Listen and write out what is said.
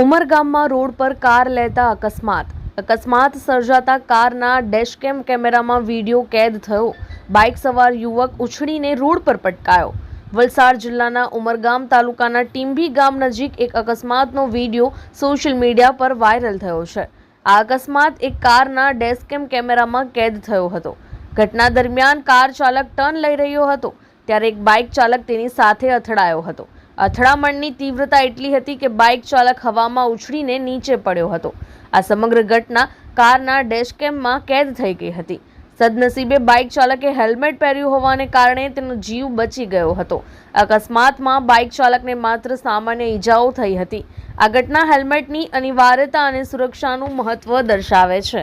ઉમરગામમાં road પર car લેતા અકસ્માત. અકસ્માત સર્જાતા કારના ડેશકેમ કેમેરામાં વીડિયો કેદ થયો. બાઇક સવાર યુવક ઉછળીને રોડ પર પટકાયો. વલસાડ જિલ્લાના ઉમરગામ તાલુકાના ટીંભી ગામ નજીક એક અકસ્માતનો વીડિયો સોશિયલ મીડિયા પર વાયરલ થયો છે. આ અકસ્માત એક કારના ડેશકેમ કેમેરામાં કેદ થયો હતો. ઘટના દરમિયાન કાર ચાલક ટર્ન લઈ રહ્યો હતો, ત્યારે એક બાઇક ચાલક તેની સાથે અથડાયો હતો. અથડામણની તીવ્રતા એટલી હતી કે બાઇક ચાલક હવામાં ઉછળીને નીચે પડ્યો હતો. આ સમગ્ર ઘટના કારના ડેશકેમમાં કેદ થઈ ગઈ હતી. સદનસીબે બાઇક ચાલકે હેલ્મેટ પહેર્યું હોવાને કારણે તેનો જીવ બચી ગયો હતો. અકસ્માતમાં બાઇક ચાલકને માત્ર સામાન્ય ઈજાઓ થઈ હતી. આ ઘટના હેલ્મેટની અનિવાર્યતા અને સુરક્ષાનું મહત્વ દર્શાવે છે.